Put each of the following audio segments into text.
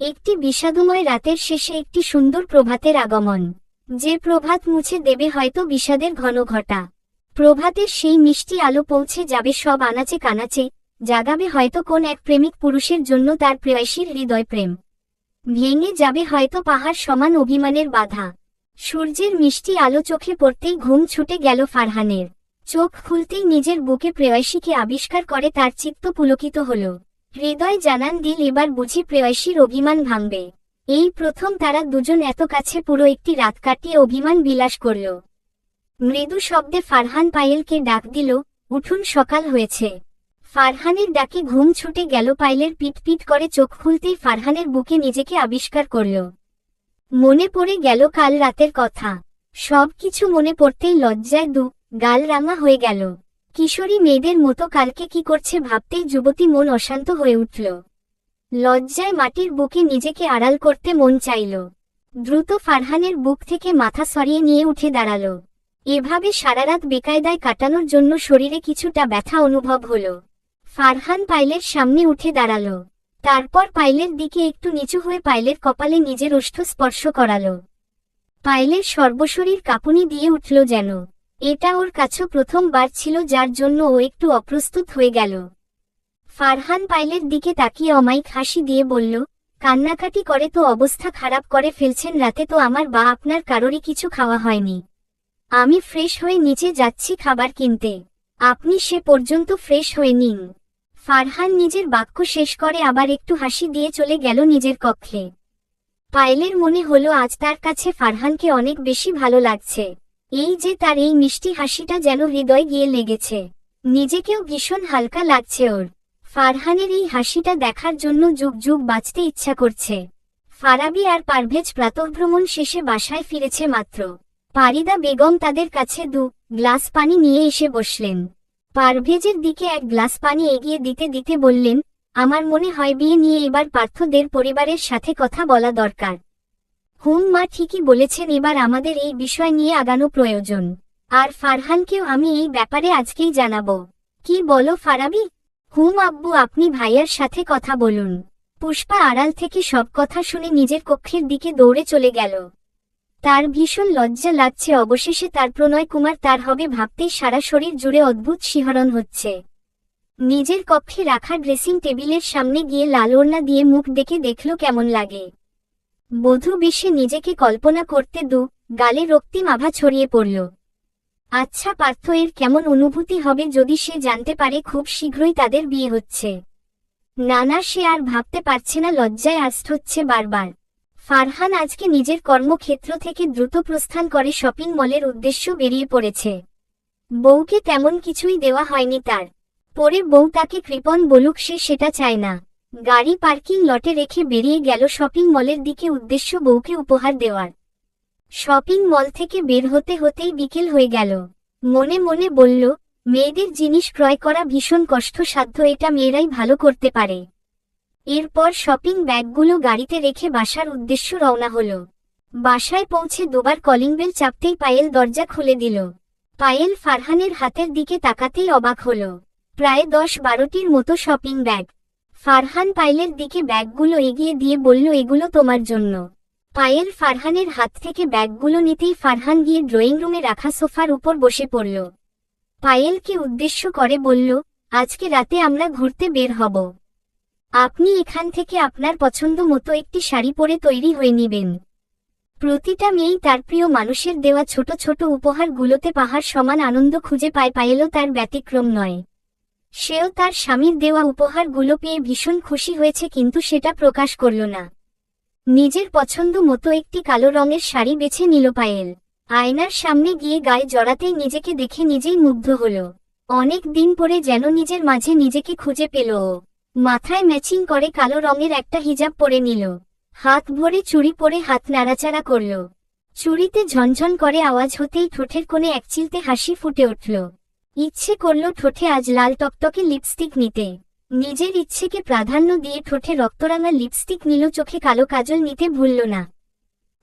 একটি বিষাদময় রাতের শেষে একটি সুন্দর প্রভাতের আগমন। যে প্রভাত মুছে দেবে হয়তো বিষাদের ঘন ঘটা। প্রভাতের সেই মিষ্টি আলো পৌঁছে যাবে সব আনাচে কানাচে, জাগাবে হয়তো কোন এক প্রেমিক পুরুষের জন্য তার প্রেয়সীর হৃদয় প্রেম। ভেঙে যাবে হয়তো পাহাড় সমান অভিমানের বাধা। সূর্যের মিষ্টি আলো চোখে পড়তেই ঘুম ছুটে গেল ফারহানের। চোখ খুলতেই নিজের বুকে প্রেয়সীকে আবিষ্কার করে তার চিত্ত পুলকিত হল। হৃদয় জানান দিল, এবার বুঝি প্রেয়সীর অভিমান ভাঙবে। এই প্রথম তারা দুজন এত কাছে পুরো একটি রাত কাটিয়ে অভিমান বিলাস করল। মৃদু শব্দে ফারহান পায়েলকে ডাক দিল, উঠুন, সকাল হয়েছে। ফারহানের ডাকে ঘুম ছুটে গেল, পায়েলের পিট পিট করে চোখ খুলতেই ফারহানের বুকে নিজেকে আবিষ্কার করল। মনে পড়ে গেল কাল রাতের কথা। সব কিছু মনে পড়তেই লজ্জায় দু গাল রাঙা হয়ে গেল। কিশোরী মেয়েদের মতো কালকে কি করছে ভাবতেই যুবতী মন অশান্ত হয়ে উঠল। লজ্জায় মাটির বুকে নিজেকে আড়াল করতে মন চাইল। দ্রুত ফারহানের বুক থেকে মাথা সরিয়ে নিয়ে উঠে দাঁড়াল। এভাবে সারারাত বেকায়দায় কাটানোর জন্য শরীরে কিছুটা ব্যথা অনুভব হল। ফারহান পাইলের সামনে উঠে দাঁড়াল। তারপর পাইলের দিকে একটু নিচু হয়ে পাইলের কপালে নিজের ওষ্ঠ স্পর্শ করাল। পাইলের সর্বশরীর কাঁপুনি দিয়ে উঠল যেন। এটা ওর কাছে প্রথমবার ছিল, যার জন্য ও একটু অপ্রস্তুত হয়ে গেল। ফারহান পাইলের দিকে তাকিয়ে অমাইক হাসি দিয়ে বলল, কান্নাকাটি করে তো অবস্থা খারাপ করে ফেলছেন রাতে তো আমার বা আপনার কারোরই কিছু খাওয়া হয়নি। আমি ফ্রেশ হয়ে নিচে যাচ্ছি খাবার কিনতে। আপনি সে পর্যন্ত ফ্রেশ হয়ে নিন। ফারহান নিজের বাক্য শেষ করে আবার একটু হাসি দিয়ে চলে গেল নিজের কক্ষে। পায়েলের মনে হলো, আজ তার কাছে ফারহানকে অনেক বেশি ভালো লাগছে। এই যে তার এই মিষ্টি হাসিটা যেন হৃদয় গিয়ে লেগেছে। নিজেকেও ভীষণ হালকা লাগছে ওর। ফারহানের এই হাসিটা দেখার জন্য যুগ যুগ বাঁচতে ইচ্ছা করছে। ফারাবি আর পারভেজ প্রাতঃভ্রমণ শেষে বাসায় ফিরেছে মাত্র। পারিদা বেগম তাদের কাছে দু গ্লাস পানি নিয়ে এসে বসলেন। পারভেজের দিকে এক গ্লাস পানি এগিয়ে দিতে দিতে বললেন, আমার মনে হয় বিয়ে নিয়ে এবার পার্থদের পরিবারের সাথে কথা বলা দরকার। হুম, মা ঠিকই বলেছেন, এবার আমাদের এই বিষয় নিয়ে আগানো প্রয়োজন। আর ফারহানকেও আমি এই ব্যাপারে আজকেই জানাব। কি বলো ফারাবি? হুম, আব্বু, আপনি ভাইয়ার সাথে কথা বলুন। পুষ্পা আড়াল থেকে সব কথা শুনে নিজের কক্ষের দিকে দৌড়ে চলে গেল। তার ভীষণ লজ্জা লাগছে, অবশেষে তার প্রণয় কুমার তার হবে ভাবতেই সারা শরীর জুড়ে অদ্ভুত শিহরণ হচ্ছে। নিজের কক্ষে রাখা ড্রেসিং টেবিলের সামনে গিয়ে লাল ওড়না দিয়ে মুখ দেখে দেখল কেমন লাগে। বধূ বেশে নিজেকে কল্পনা করতে দু, গালে রক্তিম আভা ছড়িয়ে পড়ল। আচ্ছা পার্থ, এর কেমন অনুভূতি হবে যদি সে জানতে পারে খুব শীঘ্রই তাদের বিয়ে হচ্ছে। নানা, সে আর ভাবতে পারছে না, লজ্জায় আস্ত হচ্ছে বারবার। ফারহান আজকে নিজের কর্মক্ষেত্র থেকে দ্রুত প্রস্থান করে শপিং মলের উদ্দেশ্য বেরিয়ে পড়েছে। বউকে তেমন কিছুই দেওয়া হয়নি তার। পরে বউ তাকে কৃপণ বলুক সে সেটা চায় না। গাড়ি পার্কিং লটে রেখে বেরিয়ে গেল শপিং মলের দিকে উদ্দেশ্য বউকে উপহার দেওয়ার। শপিং মল থেকে বের হতে হতেই বিকেল হয়ে গেল। মনে মনে বলল, মেয়েদের জিনিস ক্রয় করা ভীষণ কষ্টসাধ্য, এটা মেয়েরাই ভালো করতে পারে। এরপর শপিং ব্যাগগুলো গাড়িতে রেখে বাসার উদ্দেশ্য রওনা হল। বাসায় পৌঁছে দুবার কলিং বেল চাপতেই পায়েল দরজা খুলে দিল। পায়েল ফারহানের হাতের দিকে তাকাতেই অবাক হল। প্রায় দশ বারোটির মতো শপিং ব্যাগ। ফারহান পায়েলের দিকে ব্যাগগুলো এগিয়ে দিয়ে বলল, এগুলো তোমার জন্য। পায়েল ফারহানের হাত থেকে ব্যাগগুলো নিতেই ফারহান গিয়ে ড্রয়িং রুমে রাখা সোফার উপর বসে পড়ল। পায়েলকে উদ্দেশ্য করে বলল, আজকে রাতে আমরা ঘুরতে বের হব। আপনি এখান থেকে আপনার পছন্দ মতো একটি শাড়ি পরে তৈরি হয়ে নিবেন। প্রতিটা মেয়েই তার প্রিয় মানুষের দেওয়া ছোট ছোট উপহারগুলোতে পাহাড় সমান আনন্দ খুঁজে পায়। পায়েলও তার ব্যতিক্রম নয়। সেও তার স্বামীর দেওয়া উপহারগুলো পেয়ে ভীষণ খুশি হয়েছে কিন্তু সেটা প্রকাশ করল না। নিজের পছন্দ মতো একটি কালো রঙের শাড়ি বেছে নিল পায়েল। আয়নার সামনে গিয়ে গায়ে জড়াতেই নিজেকে দেখে নিজেই মুগ্ধ হল। অনেক দিন পরে যেন নিজের মাঝে নিজেকে খুঁজে পেল মাথায় ম্যাচিং করে কালো রঙের একটা হিজাব পরে নিল। হাত ভরে চুড়ি পরে হাত নাড়াচাড়া করল। চুড়িতে ঝনঝন করে আওয়াজ হতেই ঠোঁটের কোণে একচিলতে হাসি ফুটে উঠল। ইচ্ছে করল ঠোঁটে আজ লাল টকটকে লিপস্টিক নিতে। নিজের ইচ্ছেকে প্রাধান্য দিয়ে ঠোঁটে রক্তরাঙা লিপস্টিক নিল, চোখে কালো কাজল নিতে ভুলল না।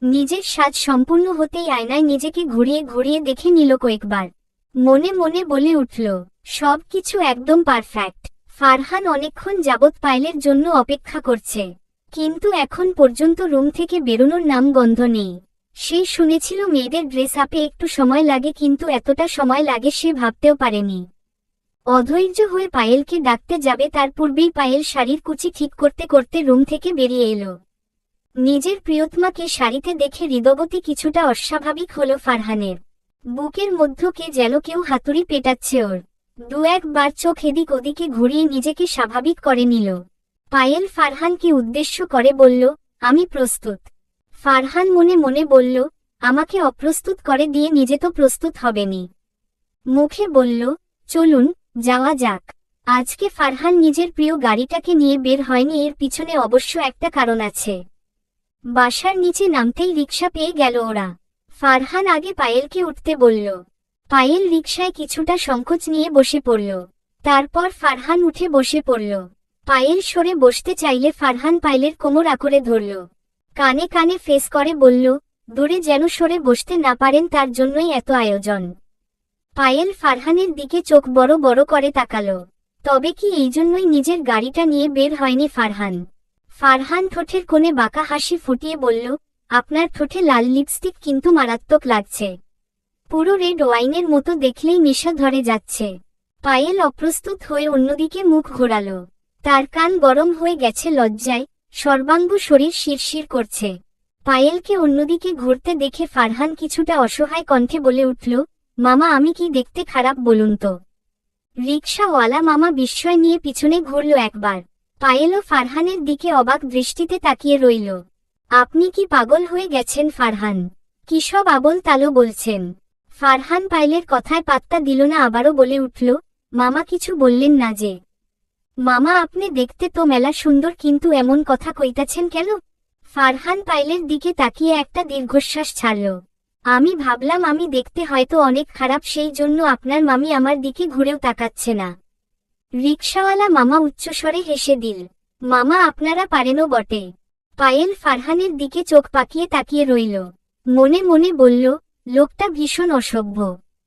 নিজের সাজ সম্পূর্ণ হতেই আয়নায় নিজেকে ঘুরিয়ে ঘুরিয়ে দেখে নিল কয়েকবার। মনে মনে বলে উঠল, সব কিছু একদম পারফেক্ট ফারহান অনেকক্ষণ যাবৎ পাইলের জন্য অপেক্ষা করছে। কিন্তু এখন পর্যন্ত রুম থেকে বেরোনোর নাম গন্ধ নেই। সে শুনেছিল মেয়েদের ড্রেস আপে একটু সময় লাগে কিন্তু এতটা সময় লাগে সে ভাবতেও পারেনি। অধৈর্য হয়ে পায়েলকে ডাকতে যাবে তার পূর্বেই পায়েল শাড়ির কুচি ঠিক করতে করতে রুম থেকে বেরিয়ে এলো। নিজের প্রিয়তমাকে শাড়িতে দেখে হৃদবতী কিছুটা অস্বাভাবিক হলো ফারহানের। বুকের মধ্যকে যেন কেউ হাতুড়ি পেটাচ্ছে ওর। দু একবার চোখ এদিক ওদিকে ঘুরিয়ে নিজেকে স্বাভাবিক করে নিল। পায়েল ফারহানকে উদ্দেশ্য করে বলল, আমি প্রস্তুত। ফারহান মনে মনে বলল, আমাকে অপ্রস্তুত করে দিয়ে নিজে তো প্রস্তুত হবেনি। মুখে বলল, চলুন, যাওয়া যাক। আজকে ফারহান নিজের প্রিয় গাড়িটাকে নিয়ে বের হয়নি, এর পিছনে অবশ্য একটা কারণ আছে। বাসার নিচে নামতেই রিক্সা পেয়ে গেল ওরা। ফারহান আগে পায়েলকে উঠতে বলল। পায়েল রিকশায় কিছুটা সংকোচ নিয়ে বসে পড়ল। তারপর ফারহান উঠে বসে পড়ল। পায়েল সরে বসতে চাইলে ফারহান পায়েলের কোমর আকরে ধরল। কানে কানে ফেস করে বলল, দূরে যেন সরে বসতে না পারেন তার জন্যই এত আয়োজন। পায়েল ফারহানের দিকে চোখ বড় বড় করে তাকালো। তবে কি এই জন্যই নিজের গাড়িটা নিয়ে বের হয়নি ফারহান? ফারহান ঠোঁটের কোণে বাঁকা হাসি ফুটিয়ে বলল, আপনার ঠোঁটে লাল লিপস্টিক কিন্তু মারাত্মক লাগছে। পুরো রেড ওয়াইনের মতো দেখলেই নেশা ধরে যাচ্ছে। পায়েল অপ্রস্তুত হয়ে অন্যদিকে মুখ ঘোরাল। তার কান গরম হয়ে গেছে লজ্জায় সর্বাঙ্গ শরীর শিরশির করছে। পায়েলকে অন্যদিকে ঘুরতে দেখে ফারহান কিছুটা অসহায় কণ্ঠে বলে উঠল, মামা, আমি কি দেখতে খারাপ বলুন তো? রিক্সাওয়ালা মামা বিস্ময় নিয়ে পিছনে ঘুরল একবার। পায়েলও ফারহানের দিকে অবাক দৃষ্টিতে তাকিয়ে রইল। আপনি কি পাগল হয়ে গেছেন ফারহান? কি সব আবল তালো বলছেন? ফারহান পায়েলের কথায় পাত্তা দিল না, আবারও বলে উঠল, মামা, কিছু বললেন না যে। মামা, আপনি দেখতে তো মেলা সুন্দর, কিন্তু এমন কথা কইতাছেন কেন? ফারহান পায়েলের দিকে তাকিয়ে একটা দীর্ঘশ্বাস ছাড়ল। আমি ভাবলাম, আমি দেখতে হয়তো অনেক খারাপ, সেই জন্য আপনার মামি আমার দিকে ঘুরেও তাকাচ্ছে না। রিকশাওয়ালা মামা উচ্চস্বরে হেসে দিল, মামা, আপনারা পারেনও বটে। পায়েল ফারহানের দিকে চোখ পাকিয়ে তাকিয়ে রইল। মনে মনে বলল, লোকটা ভীষণ অসভ্য।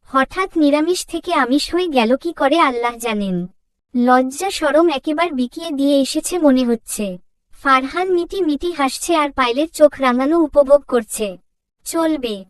হঠাৎ নিরামিষ থেকে আমিষ হয়ে গেল, কি করে আল্লাহ জানেন? লজ্জা সরম একেবার বিকিয়ে দিয়ে এসেছে মনে হচ্ছে। ফারহান মিটি মিটি হাসছে আর পাইলের চোখ রাঙানো উপভোগ করছে। চলবে।